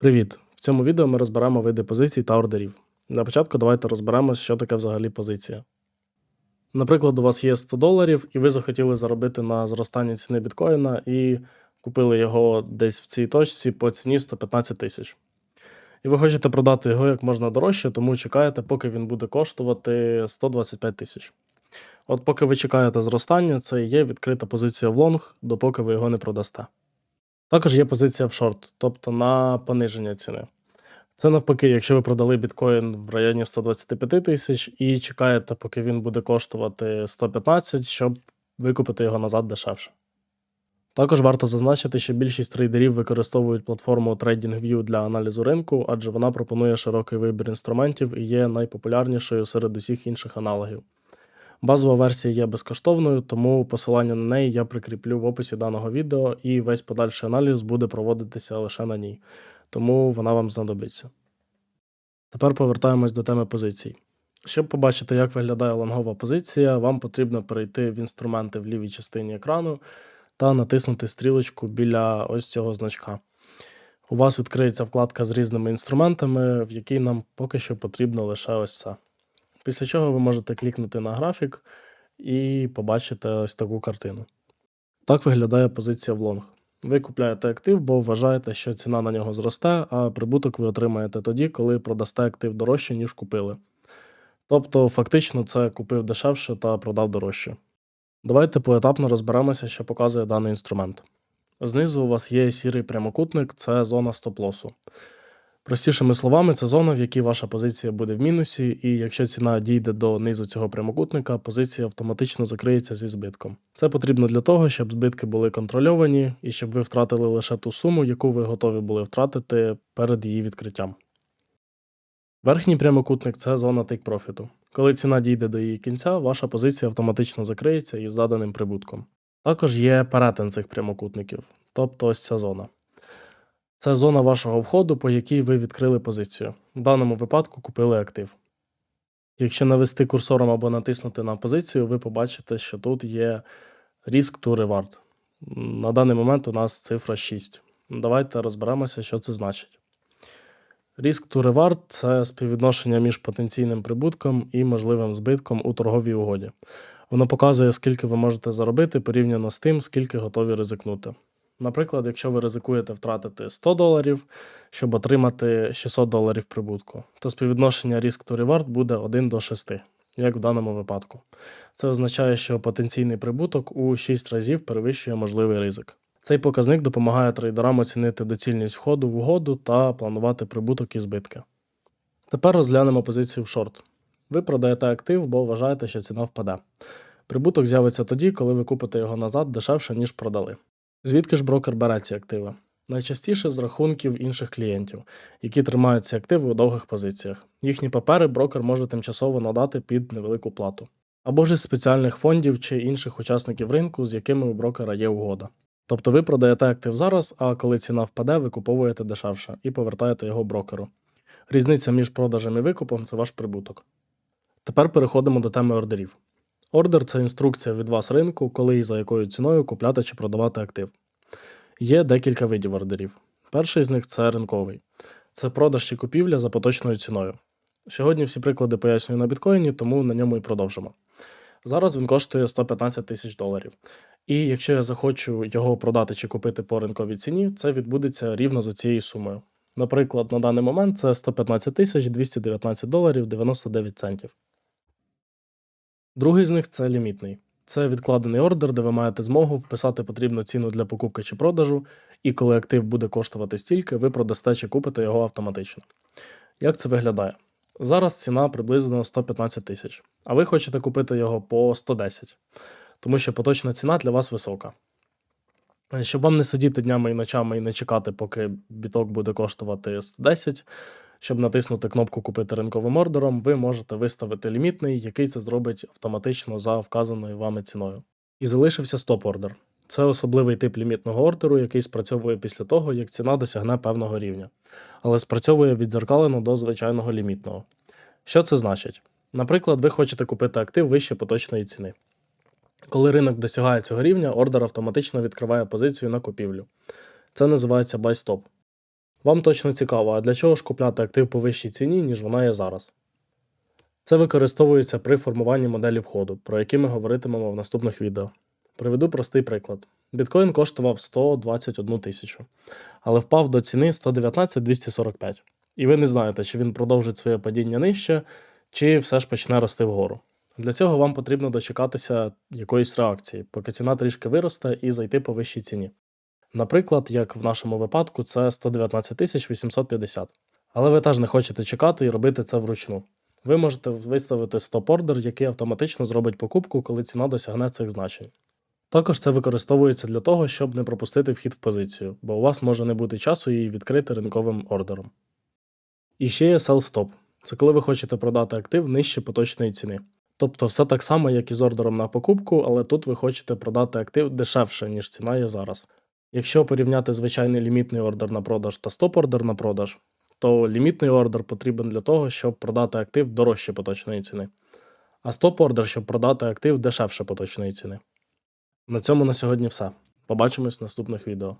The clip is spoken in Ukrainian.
Привіт! В цьому відео ми розберемо види позицій та ордерів. Для початку давайте розберемося, що таке взагалі позиція. Наприклад, у вас є 100 доларів, і ви захотіли заробити на зростанні ціни біткоїна і купили його десь в цій точці по ціні 115 тисяч. І ви хочете продати його як можна дорожче, тому чекаєте, поки він буде коштувати 125 тисяч. От поки ви чекаєте зростання, це і є відкрита позиція в лонг, допоки ви його не продасте. Також є позиція в шорт, тобто на пониження ціни. Це навпаки, якщо ви продали біткоін в районі 125 тисяч і чекаєте, поки він буде коштувати 115, щоб викупити його назад дешевше. Також варто зазначити, що більшість трейдерів використовують платформу TradingView для аналізу ринку, адже вона пропонує широкий вибір інструментів і є найпопулярнішою серед усіх інших аналогів. Базова версія є безкоштовною, тому посилання на неї я прикріплю в описі даного відео, і весь подальший аналіз буде проводитися лише на ній, тому вона вам знадобиться. Тепер повертаємось до теми позицій. Щоб побачити, як виглядає лонгова позиція, вам потрібно перейти в інструменти в лівій частині екрану та натиснути стрілочку біля ось цього значка. У вас відкриється вкладка з різними інструментами, в якій нам поки що потрібно лише ось це. Після чого ви можете клікнути на графік і побачите ось таку картину. Так виглядає позиція в лонг. Ви купляєте актив, бо вважаєте, що ціна на нього зросте, а прибуток ви отримаєте тоді, коли продасте актив дорожче, ніж купили. Тобто, фактично, це купив дешевше та продав дорожче. Давайте поетапно розберемося, що показує даний інструмент. Знизу у вас є сірий прямокутник, це зона стоп-лосу. Простішими словами, це зона, в якій ваша позиція буде в мінусі, і якщо ціна дійде до низу цього прямокутника, позиція автоматично закриється зі збитком. Це потрібно для того, щоб збитки були контрольовані і щоб ви втратили лише ту суму, яку ви готові були втратити перед її відкриттям. Верхній прямокутник це зона тейк-профіту. Коли ціна дійде до її кінця, ваша позиція автоматично закриється із заданим прибутком. Також є перетин цих прямокутників, тобто ось ця зона. Це зона вашого входу, по якій ви відкрили позицію. В даному випадку купили актив. Якщо навести курсором або натиснути на позицію, ви побачите, що тут є Risk to Reward. На даний момент у нас цифра 6. Давайте розберемося, що це значить. Risk to Reward – це співвідношення між потенційним прибутком і можливим збитком у торговій угоді. Воно показує, скільки ви можете заробити порівняно з тим, скільки готові ризикнути. Наприклад, якщо ви ризикуєте втратити 100 доларів, щоб отримати 600 доларів прибутку, то співвідношення Risk to Reward буде 1 до 6, як в даному випадку. Це означає, що потенційний прибуток у 6 разів перевищує можливий ризик. Цей показник допомагає трейдерам оцінити доцільність входу в угоду та планувати прибуток і збитки. Тепер розглянемо позицію в шорт. Ви продаєте актив, бо вважаєте, що ціна впаде. Прибуток з'явиться тоді, коли ви купите його назад дешевше, ніж продали. Звідки ж брокер бере ці активи? Найчастіше з рахунків інших клієнтів, які тримають ці активи у довгих позиціях. Їхні папери брокер може тимчасово надати під невелику плату. Або ж із спеціальних фондів чи інших учасників ринку, з якими у брокера є угода. Тобто ви продаєте актив зараз, а коли ціна впаде, ви куповуєте дешевше і повертаєте його брокеру. Різниця між продажем і викупом це ваш прибуток. Тепер переходимо до теми ордерів. Ордер це інструкція від вас ринку, коли і за якою ціною купляти чи продавати актив. Є декілька видів ордерів. Перший з них це ринковий. Це продаж чи купівля за поточною ціною. Сьогодні всі приклади пояснюю на біткоїні, тому на ньому і продовжимо. Зараз він коштує 115 тисяч доларів. І якщо я захочу його продати чи купити по ринковій ціні, це відбудеться рівно за цією сумою. Наприклад, на даний момент це 115 тисяч 219 доларів 99 центів. Другий з них це лімітний. Це відкладений ордер, де ви маєте змогу вписати потрібну ціну для покупки чи продажу, і коли актив буде коштувати стільки, ви продасте чи купите його автоматично. Як це виглядає? Зараз ціна приблизно 115 тисяч, а ви хочете купити його по 110, тому що поточна ціна для вас висока. Щоб вам не сидіти днями і ночами і не чекати, поки біток буде коштувати 110, щоб натиснути кнопку Купити ринковим ордером, ви можете виставити лімітний, який це зробить автоматично за вказаною вами ціною. І залишився стоп-ордер. Це особливий тип лімітного ордеру, який спрацьовує після того, як ціна досягне певного рівня, але спрацьовує віддзеркалено до звичайного лімітного. Що це значить? Наприклад, ви хочете купити актив вище поточної ціни. Коли ринок досягає цього рівня, ордер автоматично відкриває позицію на купівлю. Це називається stop. Вам точно цікаво, а для чого ж купляти актив по вищій ціні, ніж вона є зараз? Це використовується при формуванні моделі входу, про які ми говоритимемо в наступних відео. Приведу простий приклад. Біткоін коштував 121 тисячу, але впав до ціни 119 245. І ви не знаєте, чи він продовжить своє падіння нижче, чи все ж почне рости вгору. Для цього вам потрібно дочекатися якоїсь реакції, поки ціна трішки виросте і зайти по вищій ціні. Наприклад, як в нашому випадку, це 119 850. Але ви теж не хочете чекати і робити це вручну. Ви можете виставити стоп-ордер, який автоматично зробить покупку, коли ціна досягне цих значень. Також це використовується для того, щоб не пропустити вхід в позицію, бо у вас може не бути часу її відкрити ринковим ордером. І ще є sell stop. Це коли ви хочете продати актив нижче поточної ціни. Тобто все так само, як і з ордером на покупку, але тут ви хочете продати актив дешевше, ніж ціна є зараз. Якщо порівняти звичайний лімітний ордер на продаж та стоп-ордер на продаж, то лімітний ордер потрібен для того, щоб продати актив дорожче поточної ціни, а стоп-ордер, щоб продати актив дешевше поточної ціни. На цьому на сьогодні все. Побачимось в наступних відео.